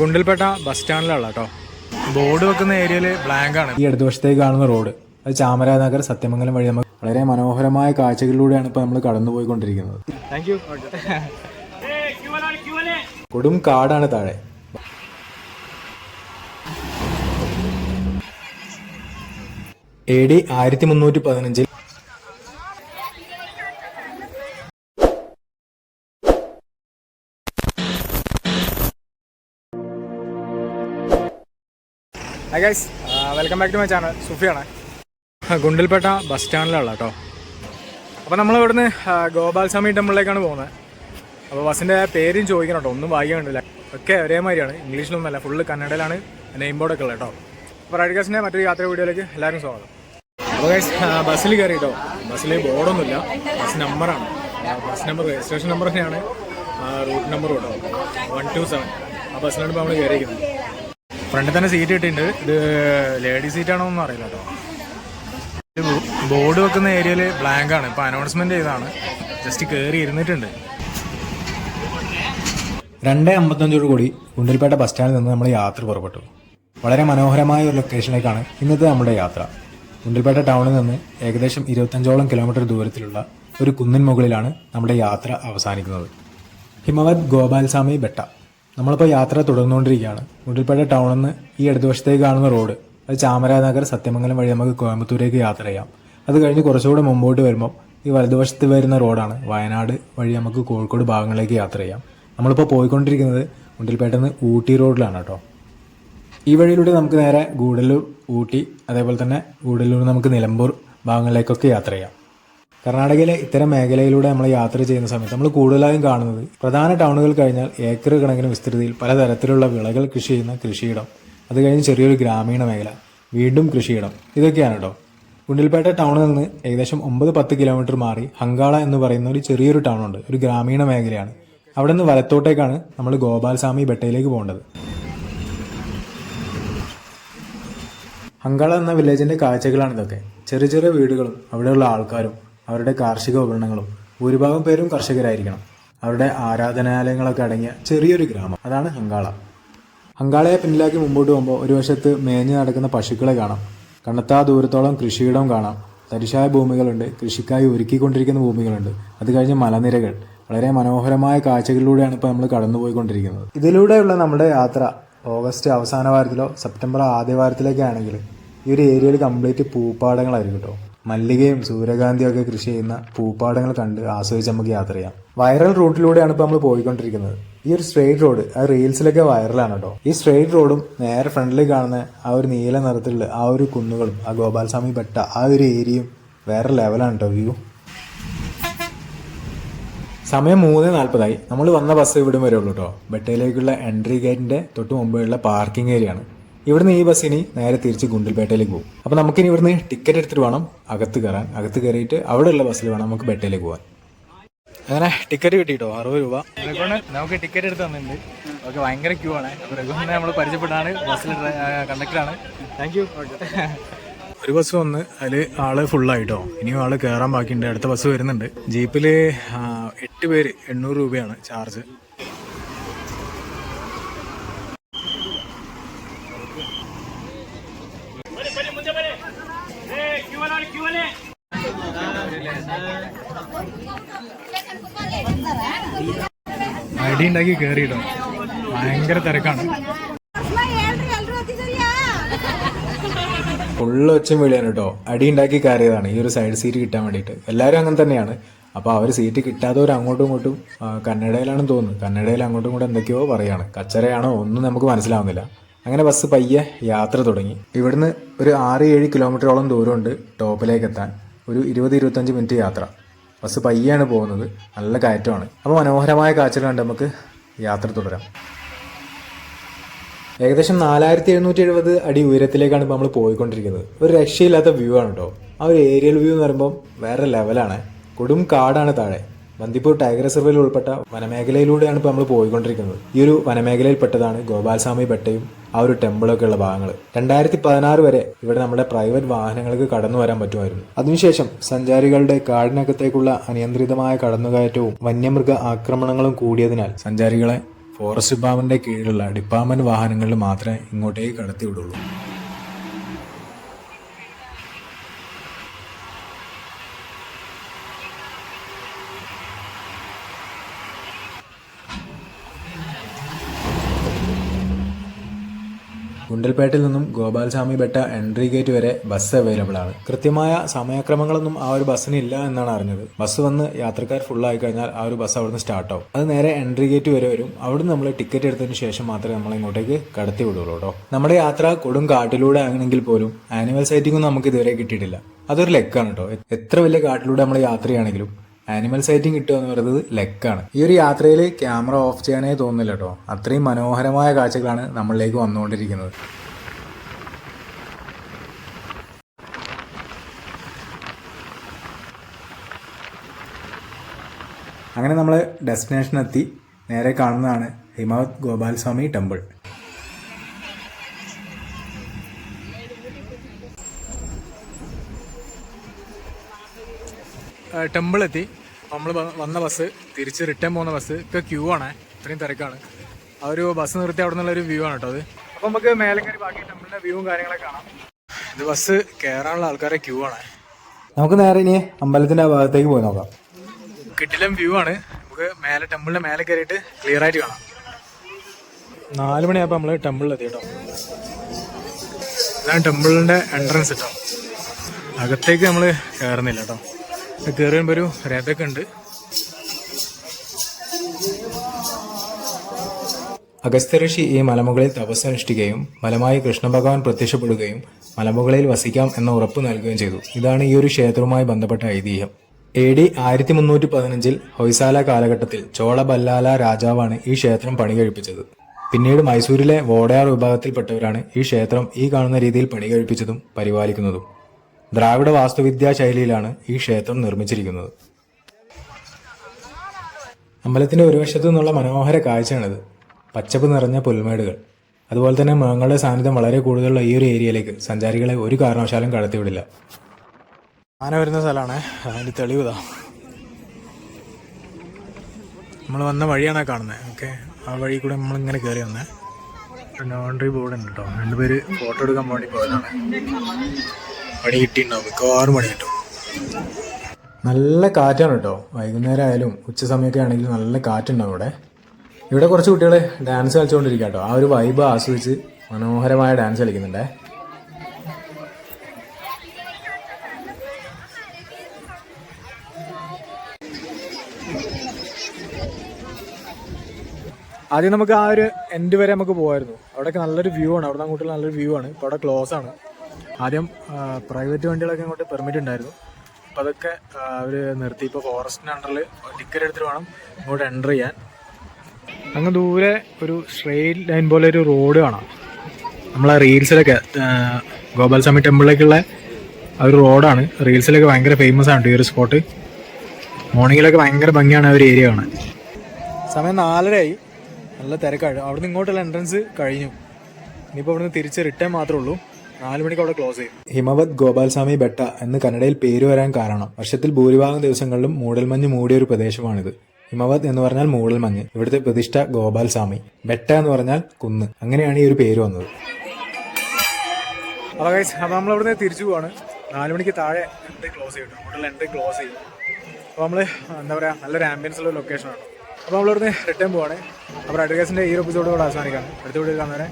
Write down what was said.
ഗുണ്ടിൽപേട്ട bus സ്റ്റാൻഡിലുള്ള കേട്ടോ board വെക്കുന്ന ഏരിയയിൽ ബ്ലാങ്ക് ആണ്. ഈ ഇടതുവശത്തേക്ക് കാണുന്ന റോഡ് അത് ചാമരാനഗർ സത്യമംഗലം വഴി നമുക്ക് വളരെ മനോഹരമായ കാഴ്ചകളിലൂടെയാണ് ഇപ്പോൾ നമ്മൾ കടന്നുപോയിക്കൊണ്ടിരിക്കുന്നത്. താങ്ക് യു കൊടും കാടാണ് താഴെ. എ ഡി ആയിരത്തി മുന്നൂറ്റി പതിനഞ്ചിൽ hi guys welcome back to my channel സുഫിയാണ്. Gundlupet bus സ്റ്റാൻഡിലുള്ള കേട്ടോ അപ്പോൾ നമ്മൾ ഇവിടുന്ന് ഗോപാൽസ്വാമി ഗോപാൽ സ്വാമി ടെമ്പിളിലേക്കാണ് പോകുന്നത്. അപ്പോൾ ബസ്സിന്റെ പേരും ചോദിക്കണം കേട്ടോ ഒന്നും വായിക്കാൻ കണ്ടില്ല. ഒക്കെ ഒരേമാതിരിയാണ്. ഇംഗ്ലീഷിലൊന്നുമല്ല ഫുള്ള് കന്നഡയിലാണ് നെയിം ബോർഡൊക്കെ ഉള്ളത് കേട്ടോ അപ്പോൾ റൈഡേഴ്സിന്റെ മറ്റൊരു യാത്ര വീഡിയോയിലേക്ക് എല്ലാവരും സ്വാഗതം. അപ്പോൾ ഗൈസ് ബസ്സിൽ കയറി കേട്ടോ ബസ്സിൽ ബോർഡൊന്നുമില്ല. ബസ് നമ്പറാണ് ബസ് നമ്പർ രജിസ്ട്രേഷൻ നമ്പർ തന്നെയാണ്. റൂട്ട് നമ്പർ കേട്ടോ വൺ ടു സെവൻ ആ ബസ്സിലാണ് ഇപ്പോൾ നമ്മൾ കയറിയിരിക്കുന്നത് ഫ്രണ്ടിൽ തന്നെ സീറ്റ് കിട്ടിയിട്ടുണ്ട് ഇത് ലേഡി സീറ്റ് ആണോ ഒന്നും അറിയില്ല കേട്ടോ. ബോർഡ് വെക്കുന്ന ഏരിയയിൽ ബ്ലാങ്ക് ആണ്. ഇപ്പൊ അനൗൺസ്മെന്റ് ചെയ്താണ് ജസ്റ്റ് കയറി ഇരുന്നിട്ടുണ്ട്. രണ്ട് അമ്പത്തഞ്ചോട് കൂടി ഗുണ്ടൽപേട്ട ബസ് സ്റ്റാൻഡിൽ നിന്ന് നമ്മൾ യാത്ര പുറപ്പെട്ടു. വളരെ മനോഹരമായ ഒരു ലൊക്കേഷനിലേക്കാണ് ഇന്നത്തെ നമ്മുടെ യാത്ര. ഗുണ്ടൽപേട്ട ടൗണിൽ നിന്ന് ഏകദേശം ഇരുപത്തഞ്ചോളം കിലോമീറ്റർ ദൂരത്തിലുള്ള ഒരു കുന്നിൻ മുകളിലാണ് നമ്മുടെ യാത്ര അവസാനിക്കുന്നത്. ഹിമവത് ഗോപാൽസ്വാമി ബെട്ട. നമ്മളിപ്പോൾ യാത്ര തുടർന്നുകൊണ്ടിരിക്കുകയാണ്. ഗുണ്ടൽപേട്ട ടൗണിൽ നിന്ന് ഈ ഇടതുവശത്തേക്ക് കാണുന്ന റോഡ് അത് ചാമരാനഗർ സത്യമംഗലം വഴി നമുക്ക് കോയമ്പത്തൂരേക്ക് യാത്ര ചെയ്യാം. അത് കഴിഞ്ഞ് കുറച്ചുകൂടെ മുമ്പോട്ട് വരുമ്പോൾ ഈ വലതുവശത്ത് വരുന്ന റോഡാണ്. വയനാട് വഴി നമുക്ക് കോഴിക്കോട് ഭാഗങ്ങളിലേക്ക് യാത്ര ചെയ്യാം. നമ്മളിപ്പോൾ പോയിക്കൊണ്ടിരിക്കുന്നത് മുണ്ടിൽപേട്ടെന്ന് ഊട്ടി റോഡിലാണ് കേട്ടോ. ഈ വഴിയിലൂടെ നമുക്ക് നേരെ ഗൂഡല്ലൂർ ഊട്ടി അതേപോലെ തന്നെ ഗൂഡല്ലൂർ നമുക്ക് നിലമ്പൂർ ഭാഗങ്ങളിലേക്കൊക്കെ യാത്ര ചെയ്യാം. കർണാടകയിലെ ഇത്തരം മേഖലയിലൂടെ നമ്മൾ യാത്ര ചെയ്യുന്ന സമയത്ത് നമ്മൾ കൂടുതലായും കാണുന്നത് പ്രധാന ടൗണുകൾ കഴിഞ്ഞാൽ ഏക്കർ കണക്കിന് വിസ്തൃതിയിൽ പലതരത്തിലുള്ള വിളകൾ കൃഷി ചെയ്യുന്ന കൃഷിയിടം. അത് കഴിഞ്ഞ് ചെറിയൊരു ഗ്രാമീണ മേഖല. വീണ്ടും കൃഷിയിടം. ഇതൊക്കെയാണ് കേട്ടോ ഗുണ്ടിൽപേട്ട ടൗണിൽ നിന്ന് ഏകദേശം ഒമ്പത് പത്ത് കിലോമീറ്റർ മാറി ഹങ്കാള എന്ന് പറയുന്ന ഒരു ചെറിയൊരു ടൗൺ ഉണ്ട് ഒരു ഗ്രാമീണ മേഖലയാണ്. അവിടെ നിന്ന് വലത്തോട്ടേക്കാണ് നമ്മൾ ഗോപാൽസ്വാമി ബെട്ടയിലേക്ക് പോകേണ്ടത്. ഹങ്കാള എന്ന വില്ലേജിന്റെ കാഴ്ചകളാണ് ഇതൊക്കെ ചെറിയ ചെറിയ വീടുകളും അവിടെയുള്ള ആൾക്കാരും അവരുടെ കാർഷിക ഉപകരണങ്ങളും ഭൂരിഭാഗം പേരും കർഷകരായിരിക്കണം. അവരുടെ ആരാധനാലയങ്ങളൊക്കെ അടങ്ങിയ ചെറിയൊരു ഗ്രാമം. അതാണ് ഹങ്കാള ഹങ്കാളയെ പിന്നിലാക്കി മുമ്പോട്ട് പോകുമ്പോൾ ഒരു വശത്ത് മേഞ്ഞു നടക്കുന്ന പശുക്കളെ കാണാം. കണ്ണത്താ ദൂരത്തോളം കൃഷിയിടം കാണാം. തരിശായ ഭൂമികളുണ്ട്. കൃഷിക്കായി ഒരുക്കിക്കൊണ്ടിരിക്കുന്ന ഭൂമികളുണ്ട്. അത് കഴിഞ്ഞ് മലനിരകൾ. വളരെ മനോഹരമായ കാഴ്ചകളിലൂടെയാണ് ഇപ്പോൾ നമ്മൾ കടന്നുപോയിക്കൊണ്ടിരിക്കുന്നത്. ഇതിലൂടെയുള്ള നമ്മുടെ യാത്ര ഓഗസ്റ്റ് അവസാന വാരത്തിലോ സെപ്റ്റംബർ ആദ്യ വാരത്തിലേക്കാണെങ്കിൽ ഈ ഒരു ഏരിയയിൽ കംപ്ലീറ്റ് പൂപ്പാടങ്ങളായിരിക്കും കേട്ടോ. മല്ലികയും സൂര്യകാന്തിയും ഒക്കെ കൃഷി ചെയ്യുന്ന പൂപ്പാടങ്ങൾ കണ്ട് ആസ്വദിച്ച് നമുക്ക് യാത്ര ചെയ്യാം. വൈറൽ റൂട്ടിലൂടെയാണ് ഇപ്പോൾ നമ്മൾ പോയിക്കൊണ്ടിരിക്കുന്നത്. ഈ ഒരു സ്ട്രെയിറ്റ് റോഡ് ആ റീൽസിലൊക്കെ വൈറലാണ് കേട്ടോ. ഈ സ്ട്രെയിറ്റ് റോഡും നേരെ ഫ്രണ്ടിൽ കാണുന്ന ആ ഒരു നീല നിറത്തിലുള്ള ആ ഒരു കുന്നുകളും ആ ഗോപാൽസ്വാമി ബെട്ട ആ ഒരു ഏരിയയും വേറെ ലെവലാണ് കേട്ടോ വ്യൂ സമയം മൂന്ന് നാൽപ്പതായി നമ്മൾ വന്ന ബസ് ഇവിടം വരെ ഉള്ളൂ കേട്ടോ. ബെട്ടയിലേക്കുള്ള എൻട്രി ഗേറ്റിന്റെ തൊട്ട് മുമ്പുള്ള പാർക്കിംഗ് ഏരിയ ആണ്. ഇവിടുന്ന് ഈ ബസ് ഇനി നേരെ തിരിച്ച് ഗുണ്ടൽപേട്ടയിലേക്ക് പോകും. അപ്പൊ നമുക്കിനി ഇവിടുന്ന് ടിക്കറ്റ് എടുത്തിട്ട് വേണം അകത്ത് കയറാൻ. അകത്ത് കയറിയിട്ട് അവിടെയുള്ള ബസ്സിൽ വേണം നമുക്ക് ബെട്ടയിലേക്ക് പോകാൻ അങ്ങനെ ടിക്കറ്റ് കിട്ടിട്ടോ അറുപത് രൂപ. നമുക്ക് ടിക്കറ്റ് എടുത്ത് തന്നിട്ടുണ്ട്. ഓക്കെ ഭയങ്കര ക്യൂ ആണ്. അപ്പോൾ രഘുവിനെ നമ്മൾ പരിചയപ്പെട്ടാണ് ബസ്സിൽ കണ്ടക്ടറാണ് താങ്ക് യു ഒരു ബസ് വന്ന് അതിൽ ആൾ ഫുള്ളായിട്ടോ ഇനിയും ആൾ കയറാൻ ബാക്കിയുണ്ട്. അടുത്ത ബസ് വരുന്നുണ്ട്. ജീപ്പിൽ എട്ട് പേര്. എണ്ണൂറ് രൂപയാണ് ചാർജ് അടി ഉണ്ടാക്കി കയറിയിട്ടോ ഭയങ്കര തിരക്കാണ്. ഫുള്ള് ഒച്ചയും വിളിയാണ് കേട്ടോ. അടി ഉണ്ടാക്കി കയറിയതാണ്. ഈ ഒരു സൈഡ് സീറ്റ് കിട്ടാൻ വേണ്ടിയിട്ട്. എല്ലാവരും അങ്ങനെ തന്നെയാണ്. അപ്പോൾ അവർ സീറ്റ് കിട്ടാത്തവർ അങ്ങോട്ടും ഇങ്ങോട്ടും കന്നഡയിലാണെന്ന് തോന്നുന്നു. കന്നഡയിൽ അങ്ങോട്ടും ഇങ്ങോട്ടും എന്തൊക്കെയോ പറയാണ്. കച്ചറയാണോ ഒന്നും നമുക്ക് മനസ്സിലാവുന്നില്ല. അങ്ങനെ ബസ് പയ്യെ യാത്ര തുടങ്ങി. ഇവിടുന്ന് ഒരു ആറ് ഏഴ് കിലോമീറ്ററോളം ദൂരമുണ്ട് ടോപ്പിലേക്ക് എത്താൻ. ഒരു ഇരുപത് ഇരുപത്തഞ്ച് മിനിറ്റ് യാത്ര. ബസ് പയ്യാണ് പോകുന്നത്. നല്ല കയറ്റമാണ്. അപ്പോൾ മനോഹരമായ കാഴ്ചകൾ കണ്ട് നമുക്ക് യാത്ര തുടരാം. ഏകദേശം നാലായിരത്തി എഴുന്നൂറ്റി എഴുപത് അടി ഉയരത്തിലേക്കാണ് ഇപ്പോൾ നമ്മൾ പോയിക്കൊണ്ടിരിക്കുന്നത്. ഒരു രക്ഷയില്ലാത്ത വ്യൂ ആണ് കേട്ടോ. ആ ഒരു ഏരിയൽ വ്യൂ എന്ന് പറയുമ്പോൾ വേറെ ലെവലാണ് കൊടും കാടാണ് താഴെ. ബന്ദിപ്പൂർ ടൈഗർ റിസർവിൽ ഉൾപ്പെട്ട വനമേഖലയിലൂടെയാണ് ഇപ്പോൾ നമ്മൾ പോയിക്കൊണ്ടിരിക്കുന്നത്. ഈ ഒരു വനമേഖലയിൽപ്പെട്ടതാണ് ഗോപാൽസ്വാമി ബെട്ടയും ആ ഒരു ടെമ്പിളൊക്കെ ഉള്ള ഭാഗങ്ങൾ രണ്ടായിരത്തി പതിനാറ് വരെ ഇവിടെ നമ്മുടെ പ്രൈവറ്റ് വാഹനങ്ങൾക്ക് കടന്നു വരാൻ പറ്റുമായിരുന്നു. അതിനുശേഷം സഞ്ചാരികളുടെ കാടിനകത്തേക്കുള്ള അനിയന്ത്രിതമായ കടന്നുകയറ്റവും വന്യമൃഗ ആക്രമണങ്ങളും കൂടിയതിനാൽ സഞ്ചാരികളെ ഫോറസ്റ്റ് ഡിപ്പാർട്ട്മെന്റിന്റെ കീഴിലുള്ള ഡിപ്പാർട്ട്മെന്റ് വാഹനങ്ങളിൽ മാത്രമേ ഇങ്ങോട്ടേക്ക് കടത്തി ഗുണ്ടൽപേട്ടിൽ നിന്നും ഗോപാൽസ്വാമി ബെട്ട എൻട്രി ഗേറ്റ് വരെ ബസ് അവൈലബിൾ ആണ്. കൃത്യമായ സമയക്രമങ്ങളൊന്നും ആ ഒരു ബസ്സിന് ഇല്ല എന്നാണ് അറിഞ്ഞത്. ബസ് വന്ന് യാത്രക്കാർ ഫുൾ ആയി കഴിഞ്ഞാൽ ആ ഒരു ബസ് അവിടുന്ന് സ്റ്റാർട്ട് ആവും. അത് നേരെ എൻട്രി ഗേറ്റ് വരെ വരും. അവിടുന്ന് നമ്മൾ ടിക്കറ്റ് എടുത്തതിന് ശേഷം മാത്രമേ നമ്മൾ ഇങ്ങോട്ടേക്ക് കടത്തി വിടുള്ളൂ കേട്ടോ. നമ്മുടെ യാത്ര കൊടും കാട്ടിലൂടെ ആണെങ്കിൽ പോലും ആനിമൽ സൈറ്റിംഗ് ഒന്നും നമുക്ക് ഇതുവരെ കിട്ടിയിട്ടില്ല. അതൊരു ലെക്കാണ് കേട്ടോ. എത്ര വലിയ കാട്ടിലൂടെ നമ്മൾ യാത്രയാണെങ്കിലും ആനിമൽ സൈറ്റിംഗ് കിട്ടുക എന്ന് പറയുന്നത് ലെക്കാണ്. ഈ ഒരു യാത്രയിൽ ക്യാമറ ഓഫ് ചെയ്യാനേ തോന്നുന്നില്ല കേട്ടോ. അത്രയും മനോഹരമായ കാഴ്ചകളാണ് നമ്മളിലേക്ക് വന്നുകൊണ്ടിരിക്കുന്നത്. അങ്ങനെ നമ്മൾ ഡെസ്റ്റിനേഷൻ എത്തി. നേരെ കാണുന്നതാണ് ഹിമാവത് ഗോപാൽസ്വാമി ടെമ്പിൾ ടെമ്പിൾ എത്തി. നമ്മൾ വന്ന ബസ് തിരിച്ച് റിട്ടേൺ പോകുന്ന ബസ് ഒക്കെ ക്യൂ ആണ്. ഇത്രയും തിരക്കാണ്. ആ ഒരു ബസ് നിർത്തി അവിടെ നിന്നുള്ള ഒരു വ്യൂ ആണ് കേട്ടോ അത്. അപ്പൊ നമുക്ക് മേലെ കയറി ബാക്കി ടെമ്പിളിന്റെ വ്യൂവും കാര്യങ്ങളൊക്കെ കാണാം. ഇത് ബസ് കയറാനുള്ള ആൾക്കാരെ ക്യൂ ആണ്. നമുക്ക് നേരെ ഇനി അമ്പലത്തിന്റെ ഭാഗത്തേക്ക് പോയി നോക്കാം. കിട്ടിലും വ്യൂ ആണ്. നമുക്ക് മേലെ ടെമ്പിളിന്റെ മേലെ കയറിയിട്ട് ക്ലിയർ ആയിട്ട് കാണാം. നാല് മണിയായപ്പോൾ നമ്മൾ ടെമ്പിളിൽ എത്തി കേട്ടോ. ഇതാണ് ടെമ്പിളിന്റെ എൻട്രൻസ് കേട്ടോ അകത്തേക്ക് നമ്മൾ കയറുന്നില്ല കേട്ടോ. കയറി വരുമ്പോൾ ഒരു രഥമൊക്കെ ഉണ്ട്. അഗസ്ത്യഋഷി ഈ മലമുകളിൽ തപസ്സനുഷ്ഠിക്കുകയും മലമായി കൃഷ്ണഭഗവാൻ പ്രത്യക്ഷപ്പെടുകയും മലമുകളിൽ വസിക്കാം എന്ന ഉറപ്പ് നൽകുകയും ചെയ്തു. ഇതാണ് ഈ ഒരു ക്ഷേത്രവുമായി ബന്ധപ്പെട്ട ഐതിഹ്യം. എ ഡി ആയിരത്തി മുന്നൂറ്റി പതിനഞ്ചിൽ ഹൊയ്സാല കാലഘട്ടത്തിൽ ചോള ബല്ലാല രാജാവാണ് ഈ ക്ഷേത്രം പണി കഴിപ്പിച്ചത് പിന്നീട് മൈസൂരിലെ വോഡയാർ വിഭാഗത്തിൽപ്പെട്ടവരാണ് ഈ ക്ഷേത്രം ഈ കാണുന്ന രീതിയിൽ പണി കഴിപ്പിച്ചതും പരിപാലിക്കുന്നതും. ദ്രാവിഡ വാസ്തുവിദ്യാ ശൈലിയിലാണ് ഈ ക്ഷേത്രം നിർമ്മിച്ചിരിക്കുന്നത്. അമ്പലത്തിന്റെ ഒരു വശത്തു നിന്നുള്ള മനോഹര കാഴ്ചയാണിത്. പച്ചപ്പ് നിറഞ്ഞ പുൽമേടുകൾ. അതുപോലെ തന്നെ മൃഗങ്ങളുടെ സാന്നിധ്യം വളരെ കൂടുതലുള്ള ഈ ഒരു ഏരിയയിലേക്ക് സഞ്ചാരികളെ ഒരു കാരണവശാലും കടത്തിവിടില്ല. ആന വരുന്ന സ്ഥലമാണ്. അതിന്റെ തെളിവുതാ നമ്മൾ വന്ന വഴിയാണ് കാണുന്നത് ഓക്കെ. ആ വഴി കൂടെ നമ്മളിങ്ങനെ കയറി വന്നേ. ബോർഡ് ഉണ്ട് കേട്ടോ രണ്ടുപേര് ഫോട്ടോ എടുക്കാൻ വേണ്ടി പോയതാണ്. പണി കിട്ടിയിട്ടുണ്ടാവും മിക്കവാറും പണി കിട്ടും. നല്ല കാറ്റാണ് കേട്ടോ. വൈകുന്നേരം ആയാലും ഉച്ച സമയമൊക്കെ ആണെങ്കിലും നല്ല കാറ്റുണ്ടാവും ഇവിടെ. ഇവിടെ കുറച്ച് കുട്ടികൾ ഡാൻസ് കളിച്ചുകൊണ്ടിരിക്കുക കേട്ടോ. ആ ഒരു വൈബ് ആസ്വദിച്ച് മനോഹരമായ ഡാൻസ് കളിക്കുന്നുണ്ടേ. ആദ്യം നമുക്ക് ആ ഒരു എൻഡ് വരെ നമുക്ക് പോകായിരുന്നു അവിടെയൊക്കെ നല്ലൊരു വ്യൂ ആണ്. അവിടെ അങ്ങോട്ടുള്ള നല്ലൊരു വ്യൂ ആണ്. ഇപ്പോൾ അവിടെ ക്ലോസ് ആണ്. ആദ്യം പ്രൈവറ്റ് വണ്ടികളൊക്കെ ഇങ്ങോട്ട് പെർമിറ്റ് ഉണ്ടായിരുന്നു. അപ്പോൾ അതൊക്കെ അവർ നിർത്തി. ഇപ്പോൾ ഫോറസ്റ്റിന്റെ അണ്ടറിൽ ടിക്കറ്റ് എടുത്തിട്ട് വേണം ഇങ്ങോട്ട് എന്റർ ചെയ്യാൻ. അങ്ങ് ദൂരെ ഒരു സ്ട്രെയിറ്റ് ലൈൻ പോലെ ഒരു റോഡ് കാണാം. നമ്മളെ റീൽസിലൊക്കെ ഗോപാൽ സ്വാമി ടെമ്പിളിലേക്കുള്ള ഒരു റോഡാണ് റീൽസിലൊക്കെ ഭയങ്കര ഫേമസ് ആണ് ഈ ഒരു സ്പോട്ട് മോർണിംഗിലൊക്കെ ഭയങ്കര ഭംഗിയാണ് ആ ഒരു ഏരിയ കാണാൻ. സമയം നാലരയായി. നല്ല തിരക്കാണ് അവിടുന്ന് ഇങ്ങോട്ടുള്ള എൻട്രൻസ് കഴിഞ്ഞു. ഇനിയിപ്പോൾ അവിടുന്ന് തിരിച്ച് റിട്ടേൺ മാത്രമേ ഉള്ളൂ. നാല് മണിക്ക് അവിടെ ക്ലോസ് ചെയ്യും. ഹിമവത് ഗോപാൽസ്വാമി ബെട്ട എന്ന് കന്നഡയിൽ പേര് വരാൻ കാരണം വർഷത്തിൽ ഭൂരിഭാഗം ദിവസങ്ങളിലും മൂടൽമഞ്ഞ് മൂടിയ ഒരു പ്രദേശമാണിത്. ഹിമവത് എന്ന് പറഞ്ഞാൽ മൂടൽമഞ്ഞ് ഇവിടുത്തെ പ്രതിഷ്ഠ ഗോപാൽസ്വാമി ബെട്ട എന്ന് പറഞ്ഞാൽ കുന്ന്. അങ്ങനെയാണ് ഈ ഒരു പേര് വന്നത്. അപ്പോൾ ഗൈസ് അപ്പോൾ നമ്മൾ അവിടുന്ന് തിരിച്ചു പോവാണ്. നാല് മണിക്ക് താഴെ എൻട്രി ക്ലോസ് ചെയ്യും ഹോട്ടൽ എൻട്രി ക്ലോസ് ചെയ്യും. അപ്പോൾ നമ്മൾ എന്താ പറയാ നല്ലൊരു ആംബിയൻസ് ഉള്ള ലൊക്കേഷനാണ് അപ്പോൾ നമ്മളിവിടുന്ന് റിട്ടേൺ പോവാണ്. അപ്പോൾ അഡ്വക്കേസിന്റെ ഈ ഒരു എപ്പിസോഡ് കൂടെ അവസാനിക്കാണ് അടുത്ത വീഡിയോ കാണുന്നവരെ